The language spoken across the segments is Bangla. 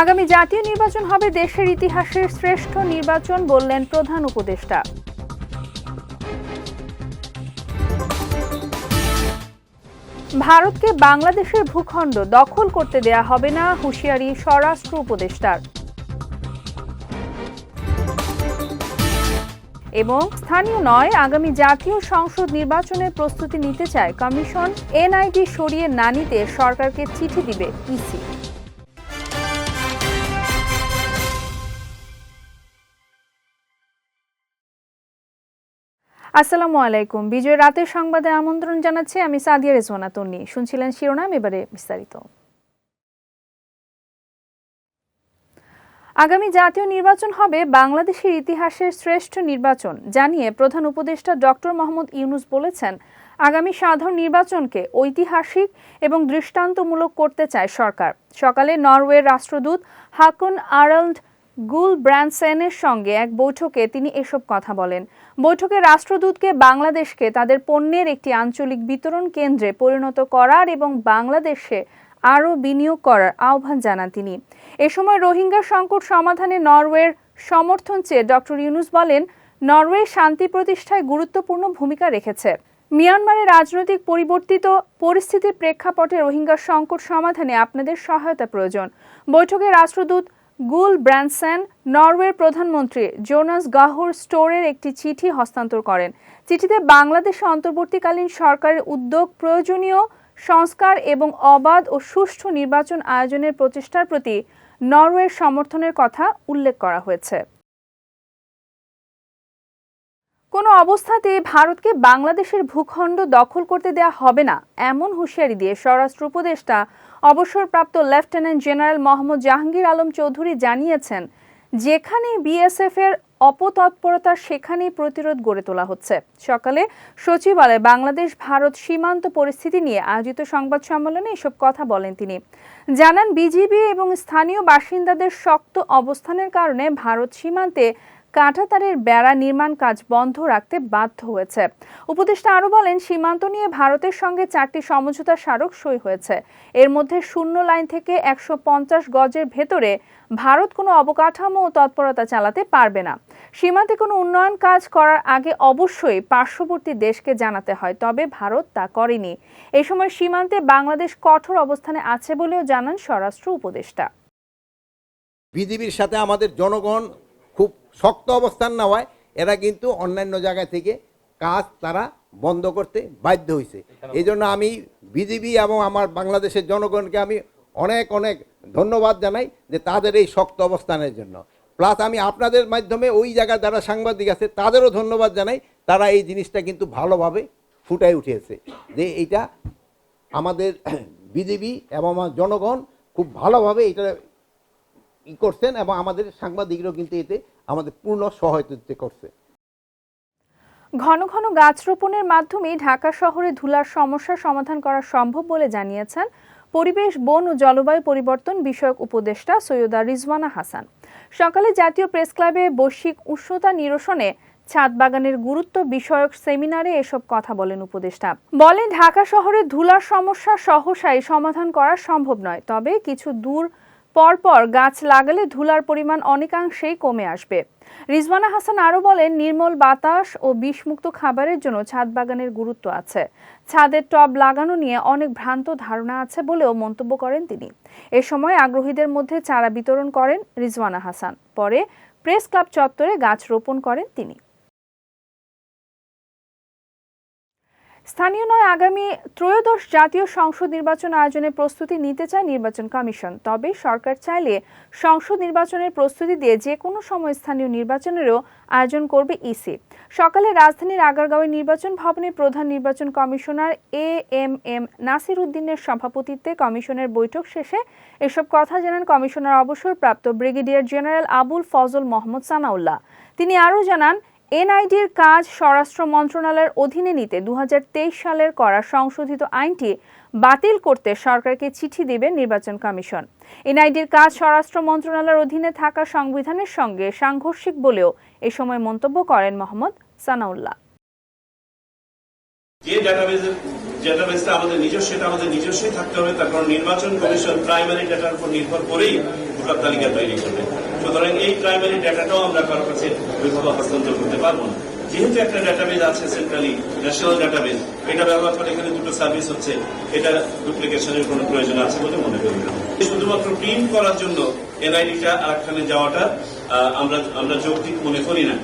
আগামী জাতীয় নির্বাচন হবে দেশের ইতিহাসের শ্রেষ্ঠ নির্বাচন বললেন প্রধান উপদেষ্টা। ভারতকে বাংলাদেশের ভূখণ্ড দখল করতে দেয়া হবে না হুঁশিয়ারি স্বরাষ্ট্র উপদেষ্টার। এবং স্থানীয় নয়, আগামী জাতীয় সংসদ নির্বাচনের প্রস্তুতি নিতে চায় কমিশন। এনআইডি সরিয়ে না নিতে সরকারকে চিঠি দিবে ইসি। আসসালামু আলাইকুম। বিজয় রাতের সংবাদে আমন্ত্রণ জানাচ্ছি আমি সাদিয়া রেজওয়ানা তন্নি। শুনছিলেন শিরোনাম, এবারে বিস্তারিত। আগামী জাতীয় নির্বাচন হবে বাংলাদেশের ইতিহাসের শ্রেষ্ঠ নির্বাচন, জানিয়ে প্রধান উপদেষ্টা ডক্টর মোহাম্মদ ইউনুস বলেছেন, আগামী সাধারণ নির্বাচনকে ঐতিহাসিক এবং দৃষ্টান্তমূলক করতে চায় সরকার। সকালে নরওয়ের রাষ্ট্রদূত হাকুন আরাল্ড গুল ব্র্যান্ডসেনের সঙ্গে এক বৈঠকে তিনি এসব কথা বলেন। বৈঠকে রাষ্ট্রদূতকে বাংলাদেশকে তাদের পণ্যের একটি আঞ্চলিক বিতরণ কেন্দ্রে পরিণত করার এবং বাংলাদেশে আরও বিনিয়োগ করার আহ্বান জানান তিনি। এ সময় রোহিঙ্গা সংকট সমাধানে নরওয়ের সমর্থন চেয়ে ডক্টর ইউনুস বলেন, নরওয়ে শান্তি প্রতিষ্ঠায় গুরুত্বপূর্ণ ভূমিকা রেখেছে। মিয়ানমারের রাজনৈতিক পরিবর্তিত পরিস্থিতির প্রেক্ষাপটে রোহিঙ্গা সংকট সমাধানে আপনাদের সহায়তা প্রয়োজন। বৈঠকে রাষ্ট্রদূত গুল ব্র্যান্সেন, নরওয়ের প্রধানমন্ত্রী জোনাস গাহুর স্টোরের একটি চিঠি হস্তান্তর করেন। চিঠিতে বাংলাদেশে অন্তর্বর্তীকালীন সরকারের উদ্যোগ, প্রয়োজনীয় সংস্কার এবং অবাধ ও সুষ্ঠু নির্বাচন আয়োজনের প্রচেষ্টার প্রতি নরওয়ের সমর্থনের কথা উল্লেখ করা হয়েছে। কোনো অবস্থাতে ভারতকে বাংলাদেশের ভূখণ্ড দখল করতে দেয়া হবে না, এমন হুঁশিয়ারি দিয়ে স্বরাষ্ট্র উপদেষ্টা, অবসরপ্রাপ্ত লেফটেন্যান্ট জেনারেল মোহাম্মদ জাহাঙ্গীর আলম চৌধুরী জানিয়েছেন যেখানে বিএসএফ এর অপতৎপরতা সেখানেই প্রতিরোধ গড়ে তোলা হচ্ছে। সকালে সচিবালয়ে বাংলাদেশ ভারত সীমান্ত পরিস্থিতি নিয়ে আয়োজিত সংবাদ সম্মেলনে এসব কথা বলেন তিনি। জানান, বিজিবি এবং স্থানীয় বাসিন্দাদের শক্ত অবস্থানের কারণে ভারত সীমান্তে কাঁটাতারের বেড়া নির্মাণ কাজ বন্ধ রাখতে বাধ্য হয়েছে। উপদেষ্টা আরও বলেন, সীমান্ত নিয়ে ভারতের সঙ্গে চারটি সমঝোতা স্মারক সই হয়েছে। এর মধ্যে শূন্য লাইন থেকে একশো পঞ্চাশ গজের ভেতরে ভারত কোনো অবকাঠামো ও তৎপরতা চালাতে পারবে না। সীমান্তে কোনো উন্নয়ন কাজ করার আগে অবশ্যই পার্শ্ববর্তী দেশকে জানাতে হয়, তবে ভারত তা করেনি। এই সময় সীমান্তে বাংলাদেশ কঠোর অবস্থানে আছে বলেও জানান স্বরাষ্ট্র উপদেষ্টা। বিজেপির সাথে আমাদের জনগণ শক্ত অবস্থান নেওয়ায় এরা কিন্তু অন্যান্য জায়গা থেকে কাজ তারা বন্ধ করতে বাধ্য হয়েছে এই জন্য আমি বিজেপি এবং আমার বাংলাদেশের জনগণকে আমি অনেক অনেক ধন্যবাদ জানাই যে তাদের এই শক্ত অবস্থানের জন্য। প্লাস আমি আপনাদের মাধ্যমে ওই জায়গায় যারা সাংবাদিক আছে তাদেরও ধন্যবাদ জানাই তারা এই জিনিসটা কিন্তু ভালোভাবে ফুটাই উঠেছে যে এইটা আমাদের বিজেপি এবং আমার জনগণ খুব ভালোভাবে এটা ই করছেন এবং আমাদের সাংবাদিকরাও কিন্তু এতে আমাদের পূর্ণ সহায়তা করছে। ঘন ঘন গাছ রোপণের মাধ্যমে ঢাকা শহরে ধুলার সমস্যা সমাধান করা সম্ভব বলে জানিয়েছেন পরিবেশ, বন ও জলবায়ু পরিবর্তন বিষয়ক উপদেষ্টা সৈয়দা রিজওয়ানা হাসান। সকালে জাতীয় প্রেস ক্লাবে বৈশ্বিক উষ্ণতা নিরসনে ছাদ বাগানের গুরুত্ব বিষয়ক সেমিনারে এসব কথা বলেন উপদেষ্টা। বলে ঢাকা শহরে ধুলার সমস্যা সহসাই সমাধান করা সম্ভব নয়, তবে কিছু দূর পরপর গাছ লাগালে ধুলার পরিমাণ অনেকাংশেই কমে আসবে। রিজওয়ানা হাসান আরও বলেন, নির্মল বাতাস ও বিষমুক্ত খাবারের জন্য ছাদ বাগানের গুরুত্ব আছে। ছাদের টব লাগানো নিয়ে অনেক ভ্রান্ত ধারণা আছে বলেও মন্তব্য করেন তিনি। এ সময় আগ্রহীদের মধ্যে চারা বিতরণ করেন রিজওয়ানা হাসান। পরে প্রেস ক্লাব চত্বরে গাছ রোপণ করেন তিনি। স্থানীয় নয়, আগামী ত্রয়োদশ জাতীয় সংসদ নির্বাচন আয়োজনের প্রস্তুতি নিতে চায় নির্বাচন কমিশন। তবে সরকার চাইলে সংসদ নির্বাচনের প্রস্তুতি দিয়ে যে কোনো সময় স্থানীয় নির্বাচনেরও আয়োজন করবে ইসি। সকালে রাজধানীর আগারগাঁওয়ের নির্বাচন ভবনে প্রধান নির্বাচন commissioner A M M Nasir উদ্দিনের সভাপতিত্বে কমিশনের বৈঠক শেষে এসব কথা জানান কমিশনার অবসরপ্রাপ্ত ব্রিগেডিয়ার জেনারেল আবুল ফজল মোহাম্মদ সানাউল্লাহ। তিনি আরও জানান এনআইডির কাজ স্বরাষ্ট্র মন্ত্রণালয়ের অধীনে নিতে দুহাজার তেইশ সালের করা সংশোধিত আইনটি বাতিল করতে সরকারকে চিঠি দেবে নির্বাচন কমিশন। এনআইডির কাজ স্বরাষ্ট্র মন্ত্রণালয়ের অধীনে থাকা সংবিধানের সঙ্গে সাংঘর্ষিক বলেও এ সময় মন্তব্য করেন মোহাম্মদ সানাউল্লাহ। যে আমাদের নিজস্ব, সেটা আমাদের নিজস্বই থাকতে হবে। তার কারণ নির্বাচন কমিশন প্রাইমারি উপর নির্ভর করেই ভোটার তালিকা তৈরি করবে। সুতরাং এই প্রাইমারি ডাটাটাও আমরা কারও কাছে ওইভাবে হস্তান্তর করতে পারব না। যেহেতু একটা ডাটাবেজ আছে সেন্ট্রালি ন্যাশনাল ডাটাবেজ এটা ব্যবহার করে এখানে দুটো সার্ভিস হচ্ছে, এটা ডুপ্লিকেশনের কোনো প্রয়োজন আছে বলে মনে করি না। শুধুমাত্র প্রিন্ট করার জন্য এনআইডিটা আরেকখানে যাওয়াটা আমরা আমরা যৌক্তিক মনে করি না।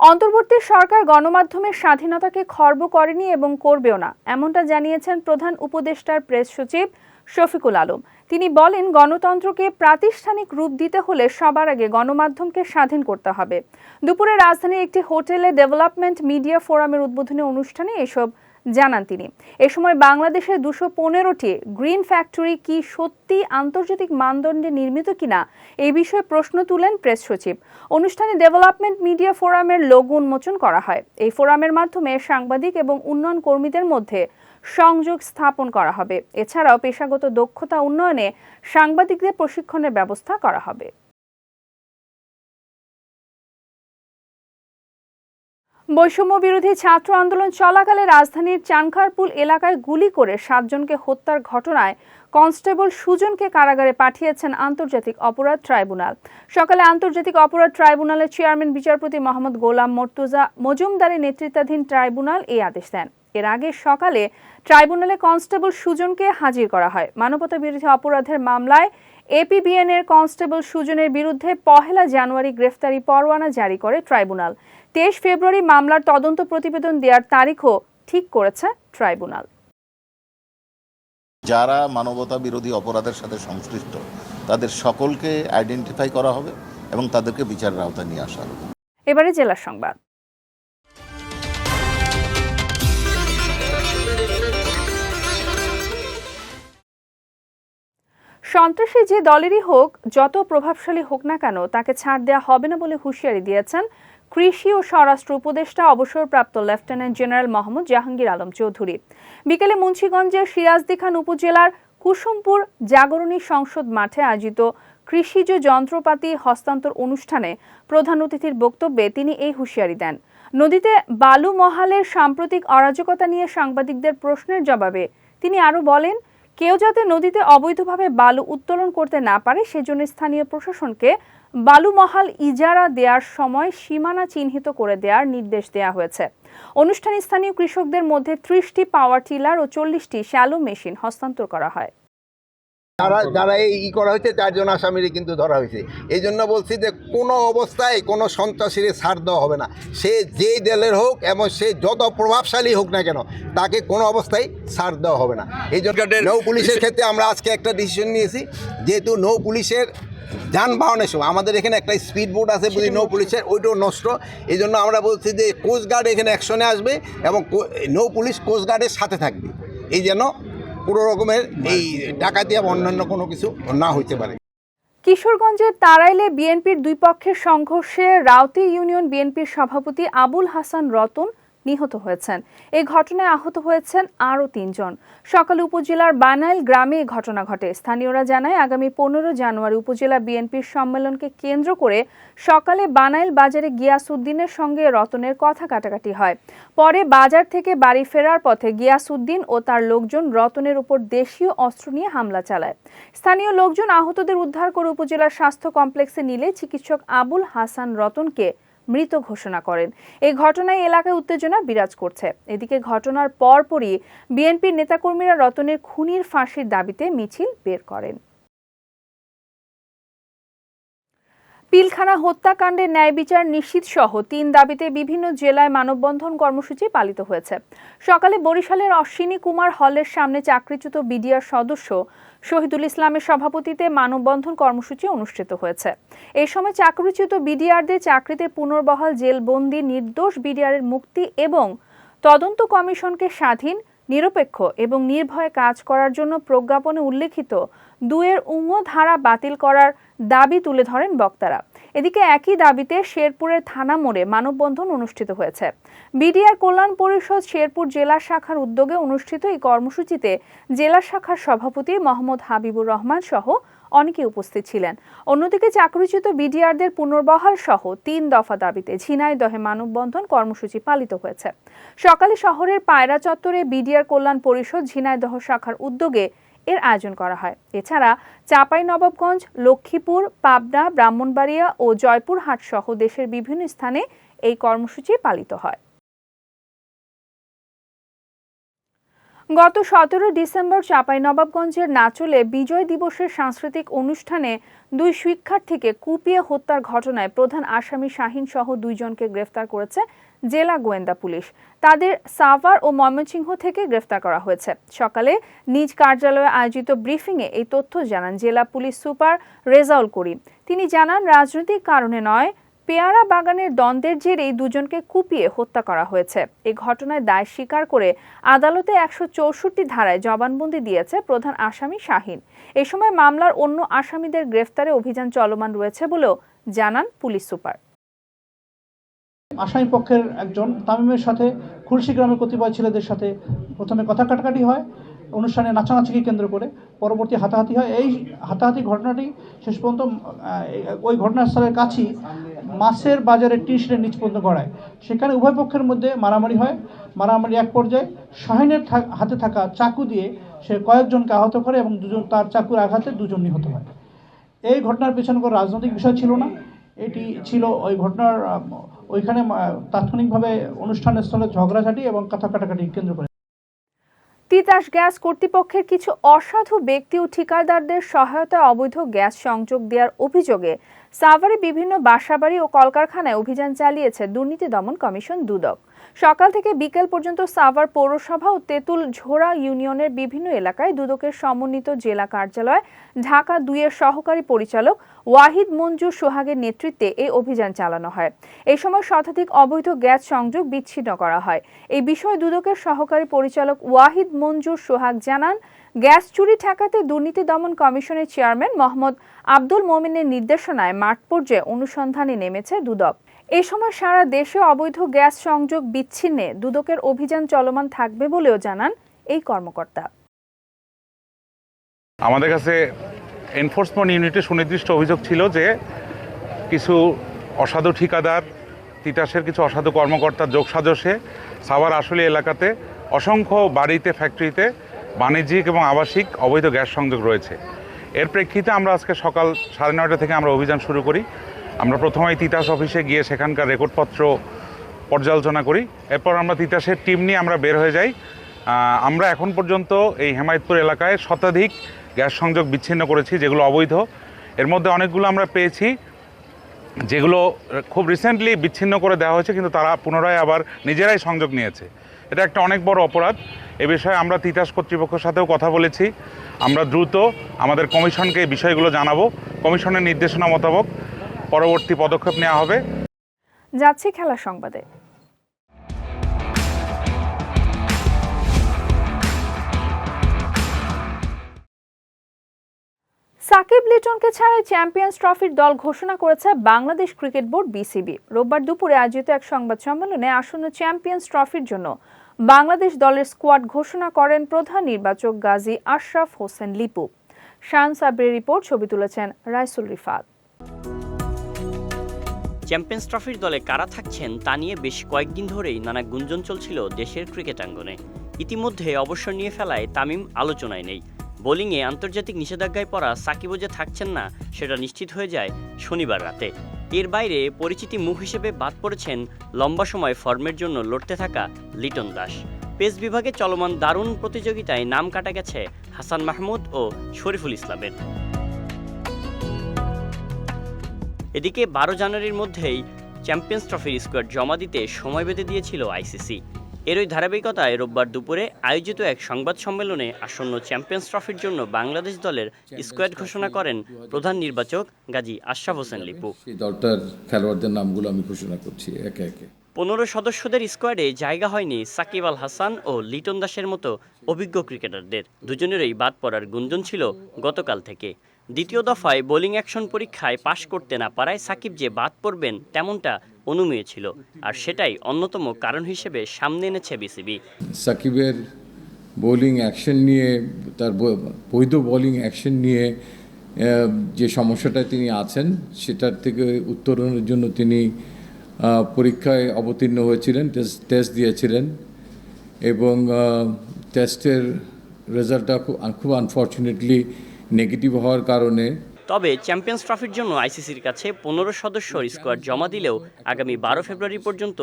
অন্তর্বর্তী সরকার গণমাধ্যমের স্বাধীনতাকে খর্ব করেনি এবং করবেও না, এমনটা জানিয়েছেন প্রধান উপদেষ্টার প্রেস সচিব শফিকুল আলম। তিনি বলেন, গণতন্ত্রকে প্রাতিষ্ঠানিক রূপ দিতে হলে সবার আগে গণমাধ্যমকে স্বাধীন করতে হবে। দুপুরে রাজধানীর একটি হোটেলে ডেভেলপমেন্ট মিডিয়া ফোরামের উদ্বোধনী অনুষ্ঠানে এসব জানান তিনি। এ সময় বাংলাদেশের দুশো পনেরোটি গ্রিন ফ্যাক্টরি কি সত্যি আন্তর্জাতিক মানদণ্ডে নির্মিত কিনা এই বিষয়ে প্রশ্ন তুলেন প্রেস সচিব। অনুষ্ঠানে ডেভেলপমেন্ট মিডিয়া ফোরামের লোগো উন্মোচন করা হয়। এই ফোরামের মাধ্যমে সাংবাদিক এবং উন্নয়ন কর্মীদের মধ্যে সংযোগ স্থাপন করা হবে। এছাড়াও পেশাগত দক্ষতা উন্নয়নে সাংবাদিকদের প্রশিক্ষণের ব্যবস্থা করা হবে। বৈষম্য বিরোধী ছাত্র আন্দোলন চলাকালে রাজধানীর চানখারপুল এলাকায় গুলি করে সাতজনকে হত্যার ঘটনায় কনস্টেবল সুজনকে কারাগারে পাঠিয়েছেন আন্তর্জাতিক অপরাধ ট্রাইব্যুনাল। সকালে আন্তর্জাতিক অপরাধ ট্রাইব্যুনালের চেয়ারম্যান বিচারপতি মোহাম্মদ গোলাম মর্তুজা মজুমদারের নেতৃত্বাধীন ট্রাইব্যুনাল এই আদেশ দেন। এর আগে সকালে ট্রাইব্যুনালে কনস্টেবল সুজনকে হাজির করা হয়। মানবতা বিরোধী অপরাধের মামলায় এপিবিএন এর কনস্টেবল সুজনের বিরুদ্ধে পহেলা জানুয়ারি গ্রেফতারি পরোয়ানা জারি করে ট্রাইব্যুনাল। তেইশ ফেব্রুয়ারি মামলার তদন্ত প্রতিবেদন দেওয়ার তারিখও ঠিক করেছে ট্রাইব্যুনাল। যারা মানবতা বিরোধী অপরাধের সাথে সংশ্লিষ্ট তাদের সকলকে আইডেন্টিফাই করা হবে এবং তাদেরকে বিচারের আওতায় নিয়ে আসা হবে। এবারে জেলার সংবাদ। সন্ত্রাসী যে দলেরই হোক, যত প্রভাবশালী হোক না কেন, তাকে ছাড় দেওয়া হবে না বলে হুঁশিয়ারি দিয়েছেন কৃষি ও স্বরাষ্ট্র উপদেষ্টা, অবসরপ্রাপ্ত লেফটেন্যান্ট জেনারেল মোহাম্মদ জাহাঙ্গীর আলম চৌধুরী। বিকেলে মুন্সিগঞ্জের সিরাজদি খান উপজেলার কুসুমপুর জাগরণী সংসদ মাঠে আয়োজিত কৃষিজ যন্ত্রপাতি হস্তান্তর অনুষ্ঠানে প্রধান অতিথির বক্তব্যে তিনি এই হুঁশিয়ারি দেন। নদীতে বালু মহালের সাম্প্রতিক অরাজকতা নিয়ে সাংবাদিকদের প্রশ্নের জবাবে তিনি আরও বলেন কেউ যাতে নদীতে অবৈধভাবে বালু উত্তোলন করতে না পারে, সেজন্য স্থানীয় প্রশাসনকে বালুমহাল ইজারা দেওয়ার সময় সীমানা চিহ্নিত করে দেওয়ার নির্দেশ দেওয়া হয়েছে। অনুষ্ঠানে স্থানীয় কৃষকদের মধ্যে ত্রিশটি পাওয়ার টিলার ও চল্লিশটি শ্যালো মেশিন হস্তান্তর করা হয়। যারা যারা এই ই করা হয়েছে চারজন আসামিরে কিন্তু ধরা হয়েছে। এই জন্য বলছি যে কোনো অবস্থায় কোনো সন্ত্রাসীরে ছাড় দেওয়া হবে না। সে যেই দলের হোক এবং সে যত প্রভাবশালী হোক না কেন তাকে কোনো অবস্থায় ছাড় দেওয়া হবে না। এই জন্য নৌ পুলিশের ক্ষেত্রে আমরা আজকে একটা ডিসিশন নিয়েছি। যেহেতু নৌ পুলিশের যানবাহনের সময় আমাদের এখানে একটা স্পিড বোট আছে বুঝি নৌ পুলিশের ওইটাও নষ্ট। এই জন্য আমরা বলছি যে কোস্টগার্ড এখানে অ্যাকশনে আসবে এবং কো- নৌ পুলিশ কোস্টগার্ডের সাথে থাকবে। এই যেন পুরো রকমের এই ডাকাতি এবং অন্যান্য কোনো কিছু না হইতে পারে। কিশোরগঞ্জের তারাইলে বিএনপির দুই পক্ষের সংঘর্ষে রাউতি ইউনিয়ন বিএনপির সভাপতি আবুল হাসান রতন নিহত হয়েছেন। এই ঘটনায় আহত হয়েছেন আরও তিনজন। সকালে উপজেলার বানাইল গ্রামে ঘটনা ঘটে। স্থানীয়রা জানায়, আগামী পনেরো জানুয়ারি উপজেলা বিএনপির সম্মেলনকে কেন্দ্র করে সকালে বানাইল বাজারে গিয়াসউদ্দিনের সঙ্গে রতনের কথা কাটাকাটি হয়। পরে বাজার থেকে বাড়ি ফেরার পথে গিয়াসউদ্দিন ও তার লোকজন রতনের উপর দেশীয় অস্ত্র নিয়ে হামলা চালায়। স্থানীয় লোকজন আহতদের উদ্ধার করে উপজেলার স্বাস্থ্য কমপ্লেক্সে নিলে চিকিৎসক আবুল হাসান রতনকে মৃত ঘোষণা করেন। এই ঘটনায় এলাকায় উত্তেজনা বিরাজ করছে। এদিকে ঘটনার পরপরই বিএনপির নেতাকর্মীরা রতনের খুনির ফাঁসির দাবিতে মিছিল বের করেন। পিলখানা হত্যাকাণ্ডের ন্যায় বিচার নিশ্চিত সহ তিন দাবিতে বিভিন্ন জেলায় মানববন্ধন কর্মসূচি পালিত হয়েছে। সকালে বরিশালের অশ্বিনী কুমার হলের সামনে চাকরিচ্যুত বিডিআর সদস্য শহীদুল ইসলামের সভাপতিতে মানববন্ধন কর্মসূচি অনুষ্ঠিত হয়েছে। এ সময় চাকরিচ্যুত বিডিআরদের চাকরিতে পুনর্বহাল জেলবন্দি নির্দোষ বিডিআরের মুক্তি এবং তদন্ত কমিশনকে স্বাধীন, নিরপেক্ষ এবং নির্ভয়ে কাজ করার জন্য প্রজ্ঞাপনে উল্লেখিত দুয়ের উঙ্গ ধারা বাতিল করার দাবি তুলে ধরেন বক্তারা। এদিকে একই দাবিতে শেরপুরের থানা মোড়ে মানববন্ধন অনুষ্ঠিত হয়েছে। বিডিআর কল্যাণ পরিষদ শেরপুর জেলা শাখার উদ্যোগে অনুষ্ঠিত এই কর্মসূচিতে জেলা শাখার সভাপতি মোহাম্মদ হাবিবুর রহমান সহ অনেকে উপস্থিত ছিলেন। অন্যদিকে চাকরিচ্যুত বিডিআরদের পুনর্বহাল সহ তিন দফা দাবিতে ঝিনাইদহে মানববন্ধন কর্মসূচি পালিত হয়েছে। সকালে শহরের পায়রা চত্বরে বিডিআর কল্যাণ পরিষদ ঝিনাইদহ শাখার উদ্যোগে এর আয়োজন করা হয়। এছাড়া চাপাই নবাবগঞ্জ লক্ষ্মীপুর, পাবনা, ব্রাহ্মণবাড়িয়া ও জয়পুরহাট সহ দেশের বিভিন্ন স্থানে এই কর্মসূচি পালিত হয়। গত সতেরো ডিসেম্বর চাঁপাইনবাবগঞ্জের নাচলে বিজয় দিবসের সাংস্কৃতিক অনুষ্ঠানে দুই শিক্ষার্থীকে কুপিয়ে হত্যার ঘটনায় প্রধান আসামি শাহিন সহ দুইজনকে গ্রেফতার করেছে জেলা গোয়েন্দা পুলিশ। তাদের সাভার ও ময়মনসিংহ থেকে গ্রেফতার করা হয়েছে। সকালে নিজ কার্যালয়ে আয়োজিত ব্রিফিংয়ে এই তথ্য জানান জেলা পুলিশ সুপার রেজাউল করিম। তিনি জানান, রাজনৈতিক কারণে নয় পেয়ারা বাগানের দ্বন্দ্বের জেরেই দুজনকে কুপিয়ে হত্যা করা হয়েছে। এই ঘটনায় দায় স্বীকার করে আদালতে একশো চৌষট্টি ধারায় জবানবন্দি দিয়েছে প্রধান আসামি শাহিন। এ সময় মামলার অন্য আসামিদের গ্রেফতারে অভিযান চলমান রয়েছে বলেও জানান পুলিশ সুপার। আসামি পক্ষের একজন তামিমের সাথে খুলশি গ্রামের কতিপয় ছেলেদের সাথে প্রথমে কথা কাটাকাটি হয়। অনুষ্ঠানে নাচানাচিকে কেন্দ্র করে পরবর্তী হাতাহাতি হয়। এই হাতাহাতি ঘটনাটি শেষ পর্যন্ত ওই ঘটনাস্থলের কাছেই মাছের বাজারে টি নিচ পর্যন্ত গড়ায়। সেখানে উভয় পক্ষের মধ্যে মারামারি হয়। মারামারি এক পর্যায়ে শাহিনের হাতে থাকা চাকু দিয়ে সে কয়েকজনকে আহত করে এবং দুজন, তার চাকুর আঘাতে দুজন নিহত হয়। এই ঘটনার পেছনে কোনো রাজনৈতিক বিষয় ছিল না। এটি ছিল ওই ঘটনার ওইখানে তাৎক্ষণিকভাবে অনুষ্ঠানের স্থলে ঝগড়াঝাটি এবং কথা কাটাকাটি কেন্দ্র করে। তিতাস গ্যাস কর্তৃপক্ষের কিছু অসাধু ব্যক্তি ও ঠিকাদারদের সহায়তায় অবৈধ গ্যাস সংযোগ দেওয়ার অভিযোগে সাভারে বিভিন্ন বাসাবাড়ি ও কলকারখানায় অভিযান চালিয়েছে দুর্নীতি দমন কমিশন দুদক। সকাল থেকে বিকেল পর্যন্ত সাভার পৌরসভা ও তেঁতুল ঝোড়া ইউনিয়নের বিভিন্ন এলাকায় দুদকের সমন্বিত জেলা কার্যালয়, ঢাকা দুইয়ের সহকারী পরিচালক ওয়াহিদ মঞ্জুর সোহাগের নেতৃত্বে এই অভিযান চালানো হয়। এই সময় শতাধিক অবৈধ গ্যাস সংযোগ বিচ্ছিন্ন করা হয়। এই বিষয়ে দুদকের সহকারী পরিচালক ওয়াহিদ মঞ্জুর সোহাগ জানান, গ্যাস চুরি ঠেকাতে দুর্নীতি দমন কমিশনের চেয়ারম্যান মোহাম্মদ আব্দুল মোমিনের নির্দেশনায় মাঠ পর্যায়ে অনুসন্ধানে নেমেছে দুদক। এ সময় সারা দেশে অবৈধ গ্যাস সংযোগ বিচ্ছিন্নে দুদকের অভিযান চলমান থাকবে বলেও জানান এই কর্মকর্তা। আমাদের কাছে এনফোর্সমেন্ট ইউনিটে সুনির্দিষ্ট অভিযোগ ছিল যে কিছু অসাধু ঠিকাদার, তিতাসের কিছু অসাধু কর্মকর্তার যোগসাজশে সাভার আসলে এলাকাতে অসংখ্য বাড়িতে, ফ্যাক্টরিতে বাণিজ্যিক এবং আবাসিক অবৈধ গ্যাস সংযোগ রয়েছে। এর প্রেক্ষিতে আমরা আজকে সকাল সাড়ে নয়টা থেকে আমরা অভিযান শুরু করি। আমরা প্রথমেই তিতাস অফিসে গিয়ে সেখানকার রেকর্ডপত্র পর্যালোচনা করি। এরপর আমরা তিতাসের টিম নিয়ে আমরা বের হয়ে যাই। আমরা এখন পর্যন্ত এই হেমায়তপুর এলাকায় শতাধিক গ্যাস সংযোগ বিচ্ছিন্ন করেছি, যেগুলো অবৈধ। এর মধ্যে অনেকগুলো আমরা পেয়েছি, যেগুলো খুব রিসেন্টলি বিচ্ছিন্ন করে দেওয়া হয়েছে, কিন্তু তারা পুনরায় আবার নিজেরাই সংযোগ নিয়েছে। এটা একটা অনেক বড় অপরাধ। এ বিষয়ে আমরা তিতাস কর্তৃপক্ষের সাথেও কথা বলেছি। আমরা দ্রুত আমাদের কমিশনকে এই বিষয়গুলো জানাব। কমিশনের নির্দেশনা মোতাবেক পরবর্তী পদক্ষেপ নেওয়া হবে। যাচ্ছি খেলা সংবাদে। সাকিব লিটনকে ছাড়াই চ্যাম্পিয়ন্স ট্রফির দল ঘোষণা করেছে বাংলাদেশ ক্রিকেট বোর্ড বিসিবি। রোববার দুপুরে আয়োজিত এক সংবাদ সম্মেলনে আসন্ন চ্যাম্পিয়ন্স ট্রফির জন্য বাংলাদেশ দলের স্কোয়াড ঘোষণা করেন প্রধান নির্বাচক গাজী আশরাফ হোসেন লিপু। শান সাবরির রিপোর্ট ছবি তুলেছেন রাইসুল রিফাত। চ্যাম্পিয়ন্স ট্রফির দলে কারা থাকছেন তা নিয়ে বেশ কয়েকদিন ধরেই নানা গুঞ্জন চলছিল দেশের ক্রিকেট আঙ্গনে। ইতিমধ্যে অবসর নিয়ে ফেলায় তামিম আলোচনায় নেই। বোলিংয়ে আন্তর্জাতিক নিষেধাজ্ঞায় পড়া সাকিবও যে থাকছেন না, সেটা নিশ্চিত হয়ে যায় শনিবার রাতে। এর বাইরে পরিচিতি মুখ হিসেবে বাদ পড়েছেন লম্বা সময় ফর্মের জন্য লড়তে থাকা লিটন দাস। পেস বিভাগে চলমান দারুণ প্রতিযোগিতায় নাম কাটা গেছে হাসান মাহমুদ ও শরীফুল ইসলামের। এদিকে বারো জানুয়ারির মধ্যেই চ্যাম্পিয়ন্স ট্রফির স্কোয়াড জমা দিতে সময় বেঁধে দিয়েছিল আইসিসি। এর ওই ধারাবাহিকতায় রোববার দুপুরে আয়োজিত এক সংবাদ সম্মেলনে আসন্ন চ্যাম্পিয়ন্স ট্রফির জন্য বাংলাদেশ দলের স্কোয়াড ঘোষণা করেন প্রধান নির্বাচক গাজী আশরাফ হোসেন লিপু। দলটার খেলোয়াড়দের নামগুলো আমি ঘোষণা করছি একে একে। পনেরো সদস্যদের স্কোয়াডে জায়গা হয়নি সাকিব আল হাসান ও লিটন দাসের মতো অভিজ্ঞ ক্রিকেটারদের। দুজনেরই বাদ পড়ার গুঞ্জন ছিল গতকাল থেকে। দ্বিতীয় দফায় বোলিং অ্যাকশন পরীক্ষায় পাশ করতে না পারায় সাকিব যে বাদ পড়বেন তেমনটা অনুমেয় ছিল। আর সেটাই অন্যতম কারণ হিসেবে সামনে এনেছে বিসিবি। সাকিবের বোলিং অ্যাকশন নিয়ে, তার বৈধ বোলিং অ্যাকশন নিয়ে যে সমস্যাটা তিনি আছেন, সেটার থেকে উত্তরণের জন্য তিনি পরীক্ষায় অবতীর্ণ হয়েছিলেন টেস্ট টেস্ট দিয়েছিলেন এবং টেস্টের রেজাল্টটা খুব খুব আনফর্চুনেটলি নেগেটিভ হওয়ার কারণে তবে চ্যাম্পিয়ন্স ট্রফির জন্য আইসিসির কাছে পনেরো সদস্যর স্কোয়াড জমা দিলেও আগামী বারো ফেব্রুয়ারি পর্যন্ত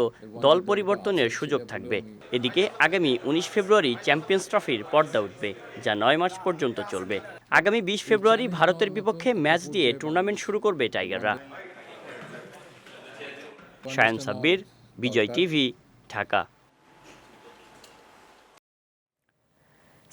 দল পরিবর্তনের সুযোগ থাকবে। এদিকে আগামী উনিশ ফেব্রুয়ারি চ্যাম্পিয়ন্স ট্রফির পর্দা উঠবে, যা নয় মার্চ পর্যন্ত চলবে। আগামী বিশ ফেব্রুয়ারি ভারতের বিপক্ষে ম্যাচ দিয়ে টুর্নামেন্ট শুরু করবে টাইগাররা। Shayan Sabbir, Bijoy TV, Dhaka.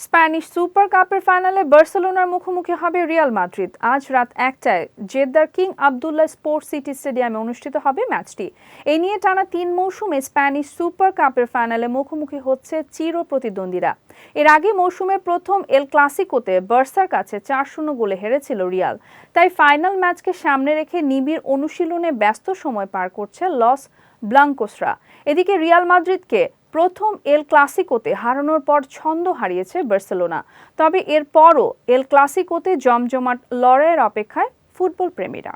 Spanish super কাপের ফাইনালে বার্সেলোনার মুখোমুখি হবে রিয়াল মাদ্রিদ। আজ রাত একটায় জেদ্দার কিং আবদুল্লাহ স্পোর্টস সিটি স্টেডিয়ামে অনুষ্ঠিত হবে ম্যাচটি। এ নিয়ে টানা তিন মৌসুমে স্প্যানিশ সুপার কাপের ফাইনালে মুখোমুখি হচ্ছে চির প্রতিদ্বন্দ্বীরা এর আগে মৌসুমের প্রথম এল ক্লাসিকোতে বার্সার কাছে চার শূন্য গোলে হেরেছিল রিয়াল। তাই ফাইনাল ম্যাচকে সামনে রেখে নিবিড় অনুশীলনে ব্যস্ত সময় পার করছে লস ব্লাঙ্কোসরা। এদিকে রিয়াল মাদ্রিদকে প্রথম এল ক্লাসিকোতে হারানোর পর ছন্দ হারিয়েছে বার্সেলোনা। তবে এরপরও এল ক্লাসিকোতে জমজমাট লড়াইয়ের অপেক্ষায় ফুটবল প্রেমীরা।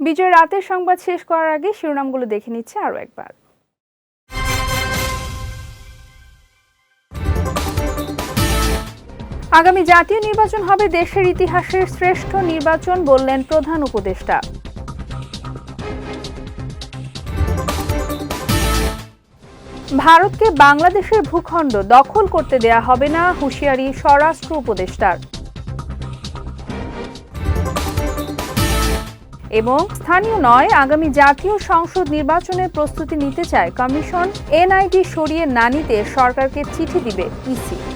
বিজয় রাতের সংবাদ শেষ করার আগে শিরোনামগুলো দেখে নিচ্ছে আরও একবার। আগামী জাতীয় নির্বাচন হবে দেশের ইতিহাসের শ্রেষ্ঠ নির্বাচন বললেন প্রধান উপদেষ্টা। ভারতকে বাংলাদেশের ভূখণ্ড দখল করতে দেয়া হবে না হুঁশিয়ারি স্বরাষ্ট্র উপদেষ্টার। এবং স্থানীয় নয়, আগামী জাতীয় সংসদ নির্বাচনের প্রস্তুতি নিতে চায় কমিশন। এনআইডি সরিয়ে না নিতে সরকারকে চিঠি দিবে ইসি।